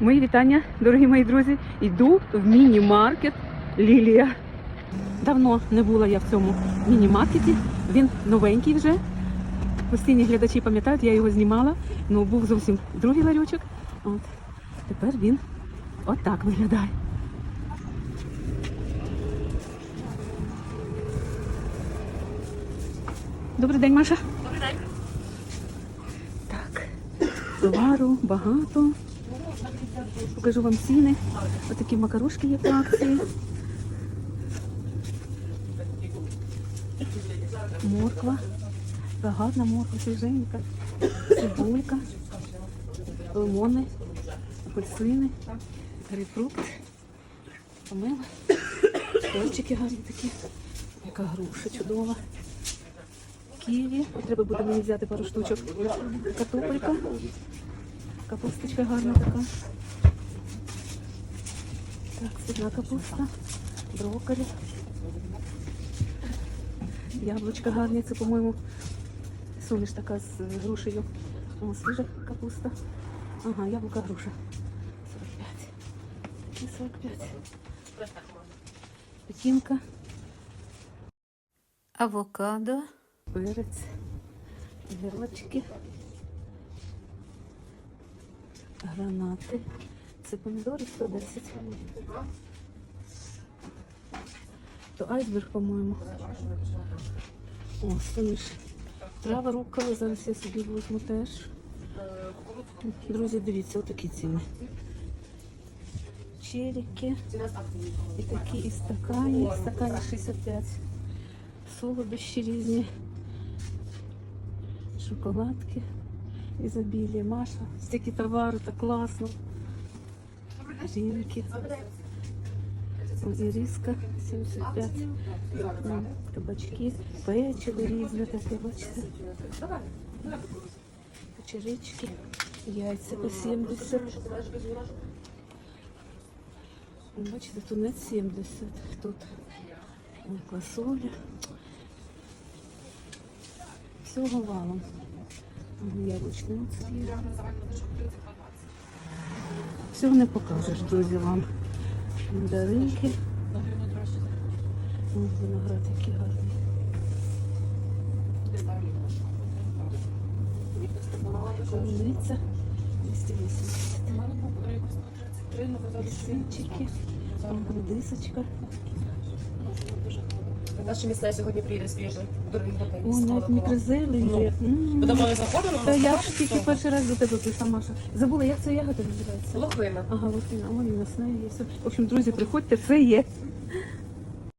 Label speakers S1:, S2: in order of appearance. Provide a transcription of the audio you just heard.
S1: Мої вітання, дорогі мої друзі. Йду в міні-маркет Лілія. Давно не була я в цьому міні-маркеті. Він новенький вже. Постійні глядачі пам'ятають, я його знімала. Ну, був зовсім другий ларючок. От. Тепер він отак виглядає. Добрий день, Маша.
S2: Добрий день.
S1: Так, товару багато. Покажу вам ціни. Отакі макарушки є по акції. Морква. Така гарна морква, свіженька. Цибулька. Лимони, апельсини, грейпфрукт, помила. Перчики гарні такі. Яка груша чудова. Ківі. Треба буде мені взяти пару штучок. Картопелька. Капусточка гарна така. Так, сідна капуста, брокколі. Яблучка гарні, це, по-моєму, суміш така з грушею. О, свіжа капуста. Ага, яблука груша. 45. І 45. Пекінка. Авокадо. Перець. Гірочки. Гранати. Це помідори 110. То айсберг, по-моєму. О, суміш. Трава рукола, зараз я собі візьму теж. Друзі, дивіться, отакі ціни. Черіки. І такі і стакані. Стакані 65. Солодощі різні. Шоколадки. Ізобілія. Маша. Стільки товару, так класно. Ринки. Іріска 75. Кабачки, печиво різне таке, бачите. Печерички, яйця по 70. Бачите, тунець 70. Тут квасоля. Всього валом. Ага, Яблучний оцвіт. Всього не покажеш, друзі, вам. Мандаринки. О, Виноград який гарний. Полуниця 280. Апельсинчики. Дисочка.
S2: Наша місця сьогодні приїде свіжа.
S1: О, навіть мікрозели є. М.
S2: Подавали ми заходимо,
S1: Та я ж тільки перший раз до тебе прийшла, Маша. Забула, як це ягода називається?
S2: лохвина.
S1: Ага, лохвина, вона, вон нас неї є. все. В общем, друзі, приходьте, все є.